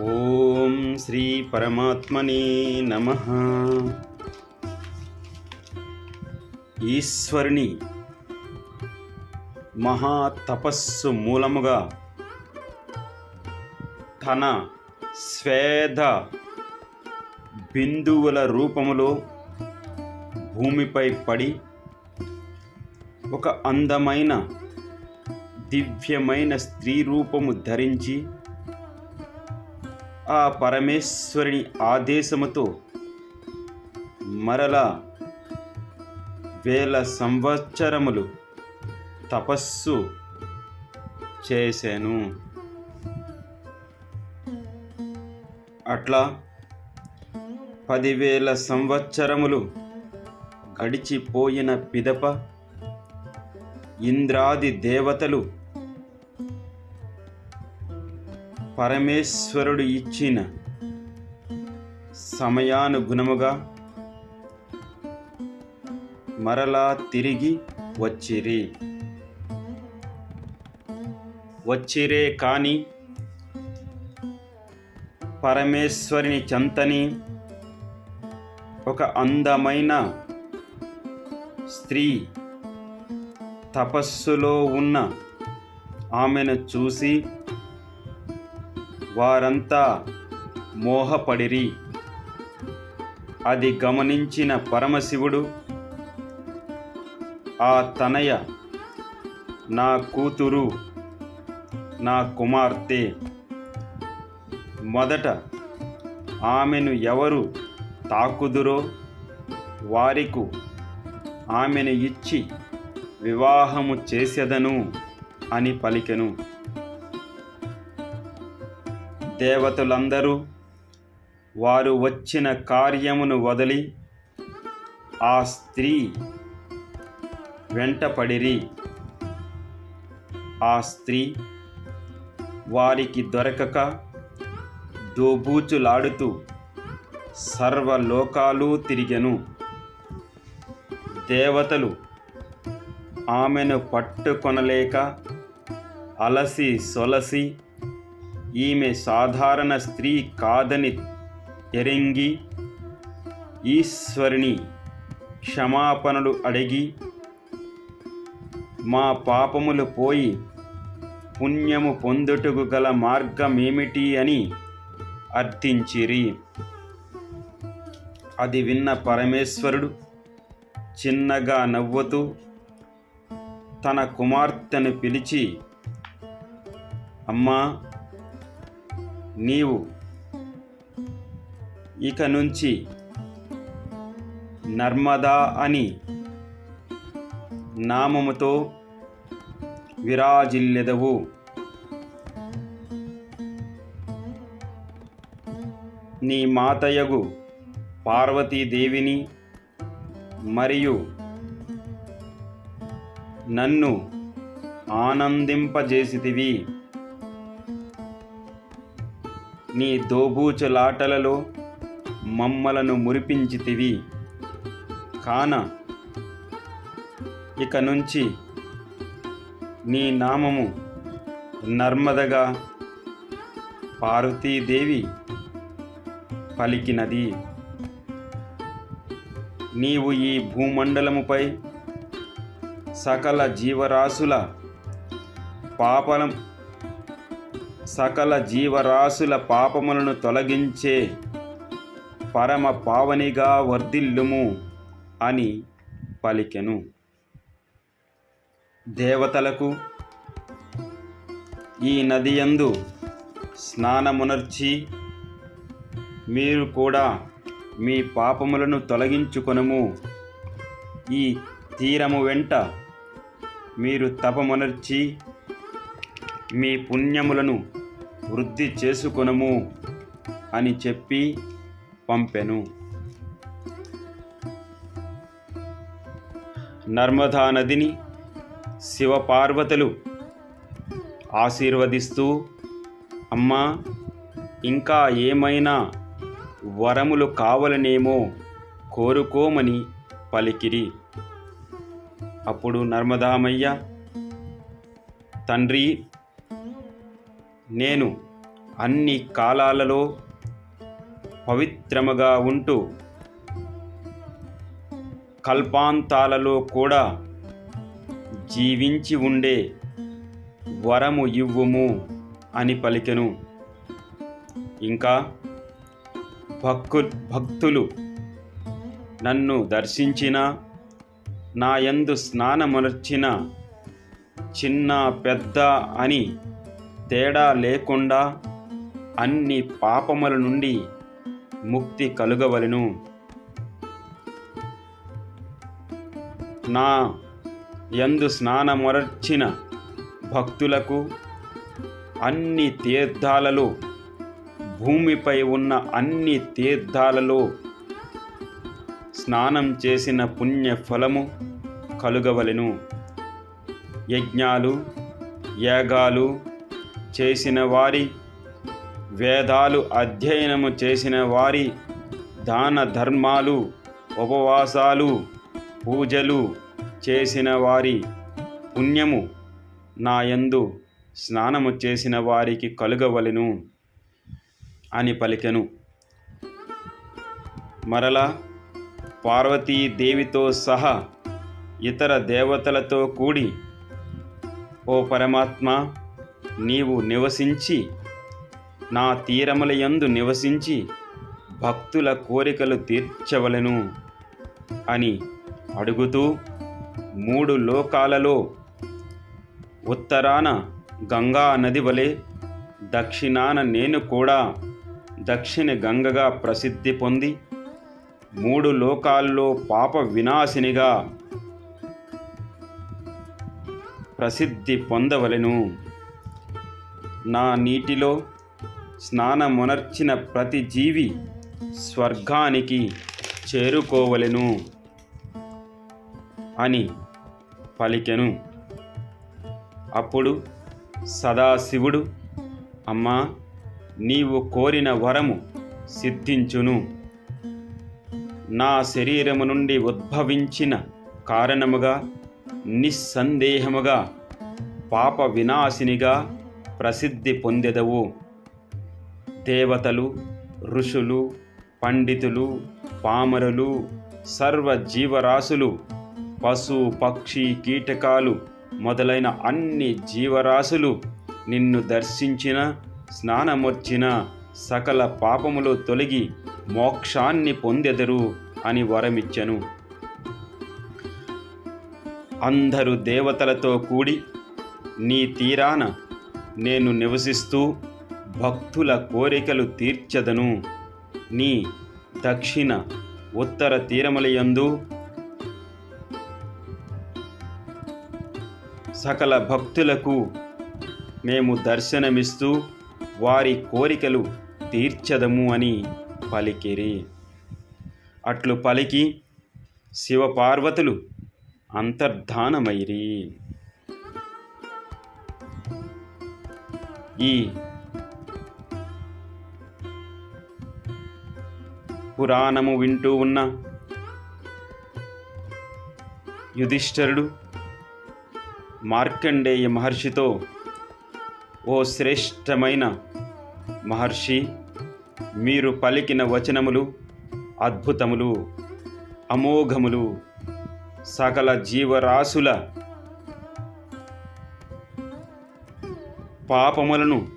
ఓం శ్రీ పరమాత్మనే నమ. ఈశ్వరుని మహా తపస్సు మూలముగా తన స్వేద బిందువుల రూపములో భూమిపై పడి ఒక అందమైన దివ్యమైన స్త్రీ రూపము ధరించి ఆ పరమేశ్వరుని ఆదేశముతో మరలా వేల సంవత్సరములు తపస్సు చేశాను. అట్లా పదివేల సంవత్సరములు గడిచిపోయిన పిదప ఇంద్రాది దేవతలు పరమేశ్వరుడు ఇచ్చిన సమయానుగుణముగా మరలా తిరిగి వచ్చిరి. వచ్చిరే కాని పరమేశ్వరుని చెంతని ఒక అందమైన స్త్రీ తపస్సులో ఉన్న ఆమెను చూసి వారంతా మోహపడిరి. అది గమనించిన పరమశివుడు ఆ తనయ నా కూతురు నా కుమార్తె మొదట ఆమెను ఎవరు తాకుదురో వారికు ఆమెను ఇచ్చి వివాహము చేసెదను అని పలికెను. దేవతలందరూ వారు వచ్చిన కార్యమును వదిలి ఆ స్త్రీ వెంటపడిరి. ఆ స్త్రీ వారికి దొరకక దోబూచులాడుతూ సర్వలోకాలు తిరిగెను. దేవతలు ఆమెను పట్టుకొనలేక అలసి సొలసి ఈమె సాధారణ స్త్రీ కాదని ఎరంగి ఈశ్వరిని క్షమాపణలు అడిగి మా పాపములు పోయి పుణ్యము పొందుటకు గల మార్గమేమిటి అని అర్థించిరి. అది విన్న పరమేశ్వరుడు చిన్నగా నవ్వుతూ తన కుమార్తెను పిలిచి అమ్మా నీవు ఇక నుంచి నర్మదా అని నామముతో విరాజిల్లెదవు. నీ మాతయగు పార్వతీదేవిని మరియు నన్ను ఆనందింపజేసితివి. నీ దోబూచులాటలలో మమ్మలను మురిపించితివి. కాన ఇక నుంచి నీ నామము నర్మదగా పార్వతీదేవి పలికినది. నీవు ఈ భూమండలముపై సకల జీవరాశుల పాపలం సకల జీవరాశుల పాపములను తొలగించే పరమ పావనిగా వర్ధిల్లుము అని పలికెను. దేవతలకు ఈ నదియందు స్నానమునర్చి మీరు కూడా మీ పాపములను తొలగించుకొనుము. ఈ తీరము వెంట మీరు తపమునర్చి మీ పుణ్యములను వృద్ధి చేసుకొనము అని చెప్పి పంపెను. నర్మదా నదిని శివపార్వతులు ఆశీర్వదిస్తూ అమ్మా ఇంకా ఏమైనా వరములు కావలనేమో కోరుకోమని పలికిరి. అప్పుడు నర్మదామయ్య తండ్రి నేను అన్ని కాలాలలో పవిత్రముగా ఉంటూ కల్పాంతాలలో కూడా జీవించి ఉండే వరము ఇవ్వుము అని పలికెను. ఇంకా భక్కు భక్తులు నన్ను దర్శించిన నా యందు స్నానమర్చిన చిన్న పెద్ద అని తేడా లేకుండా అన్ని పాపముల నుండి ముక్తి కలుగవలను. నా యందు స్నానమరచిన భక్తులకు అన్ని తీర్థాలలో భూమిపై ఉన్న అన్ని తీర్థాలలో స్నానం చేసిన పుణ్య ఫలము కలుగవలెను. యజ్ఞాలు యాగాలు చేసిన వారి వేదాలు అధ్యయనము చేసిన వారి దాన ధర్మాలు ఉపవాసాలు పూజలు చేసిన వారి పుణ్యము నా యందు స్నానము చేసిన వారికి కలుగవలెను అని పలికెను. మరలా పార్వతీదేవితో సహా ఇతర దేవతలతో కూడి ఓ పరమాత్మ నీవు నివసించి నా తీరముల యందు నివసించి భక్తుల కోరికలు తీర్చవలెను అని అడుగుతూ మూడు లోకాలలో ఉత్తరాన గంగా నది వలె దక్షిణాన నేను కూడా దక్షిణ గంగగా ప్రసిద్ధి పొంది మూడు లోకాల్లో పాప వినాశినిగా ప్రసిద్ధి పొందవలెను. నా నీటిలో స్నానమునర్చిన ప్రతి జీవి స్వర్గానికి చేరుకోవలెను అని పలికెను. అప్పుడు సదాశివుడు అమ్మా నీవు కోరిన వరము సిద్ధించును. నా శరీరము నుండి ఉద్భవించిన కారణముగా నిస్సందేహముగా పాప వినాశినిగా ప్రసిద్ధి పొందెదవు. దేవతలు ఋషులు పండితులు పామరులు సర్వజీవరాశులు పశు పక్షి కీటకాలు మొదలైన అన్ని జీవరాశులు నిన్ను దర్శించిన స్నానమొర్చిన సకల పాపములు తొలగి మోక్షాన్ని పొందెదరు అని వరమిచ్చను. అందరు దేవతలతో కూడి నీ తీరాన నేను నివసిస్తూ భక్తుల కోరికలు తీర్చదను. నీ దక్షిణ ఉత్తర తీరములయందు సకల భక్తులకు మేము దర్శనమిస్తూ వారి కోరికలు తీర్చదము అని పలికిరి. అట్లు పలికి శివపార్వతులు అంతర్ధానమైరి. ఈ పురాణము వింటూ ఉన్న యుధిష్ఠరుడు మార్కండేయ మహర్షితో ఓ శ్రేష్టమైన మహర్షి మీరు పలికిన వచనములు అద్భుతములు అమోఘములు సకల జీవరాశుల పాపములను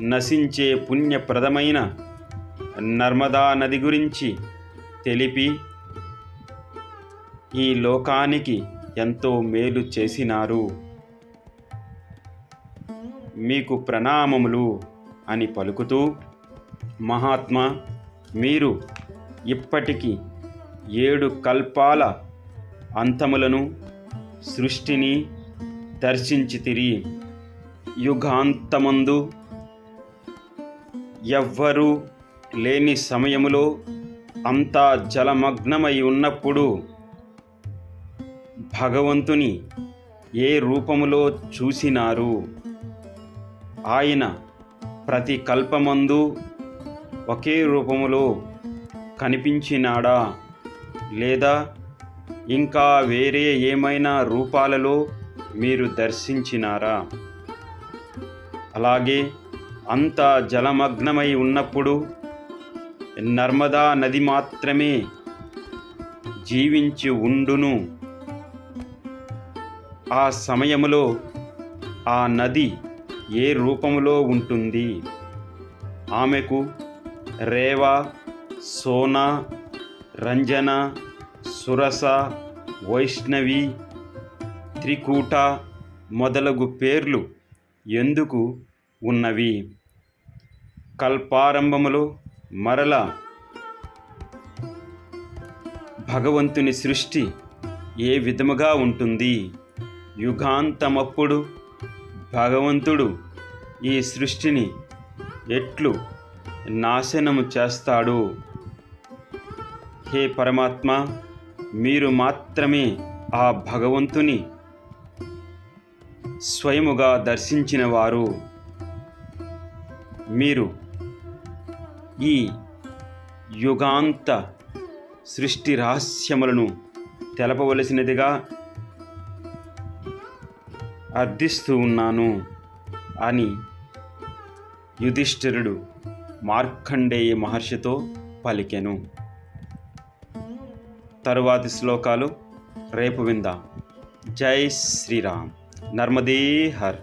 నశించే పుణ్యప్రదమైన నర్మదా నది గురించి తెలిపి ఈ లోకానికి ఎంతో మేలు చేసినారు. మీకు ప్రణామములు అని పలుకుతూ మహాత్మా మీరు ఇప్పటికి ఏడు కల్పాల అంతములను సృష్టిని దర్శించితిరి. యుగాంతమందు ఎవ్వరూ లేని సమయములో అంతా జలమగ్నమై ఉన్నప్పుడు భగవంతుని ఏ రూపములో చూసినారు? ఆయన ప్రతి కల్పమందు ఒకే రూపములో కనిపించినాడా? లేదా ఇంకా వేరే ఏమైనా రూపాలలో మీరు దర్శించినారా? అలాగే అంతా జలమగ్నమై ఉన్నప్పుడు నర్మదా నది మాత్రమే జీవించి ఉండును. ఆ సమయములో ఆ నది ఏ రూపంలో ఉంటుంది? ఆమెకు రేవ సోనా రంజన సురస వైష్ణవి త్రికూట మొదలగు పేర్లు ఎందుకు ఉన్నవి. కల్పారంభములో మరల భగవంతుని సృష్టి ఏ విధముగా ఉంటుంది? యుగాంతమప్పుడు భగవంతుడు ఈ సృష్టిని ఎట్లు నాశనము చేస్తాడు? హే పరమాత్మ మీరు మాత్రమే ఆ భగవంతుని స్వయముగా దర్శించినవారు. మీరు ఈ యుగాంత సృష్టి రహస్యములను తెలపవలసినదిగా అర్థిస్తూ ఉన్నాను అని యుధిష్ఠిరుడు మార్కండేయ మహర్షితో పలికెను. తరువాతి శ్లోకాలు రేపు విందాం. జై శ్రీరామ్. నర్మదే హర్.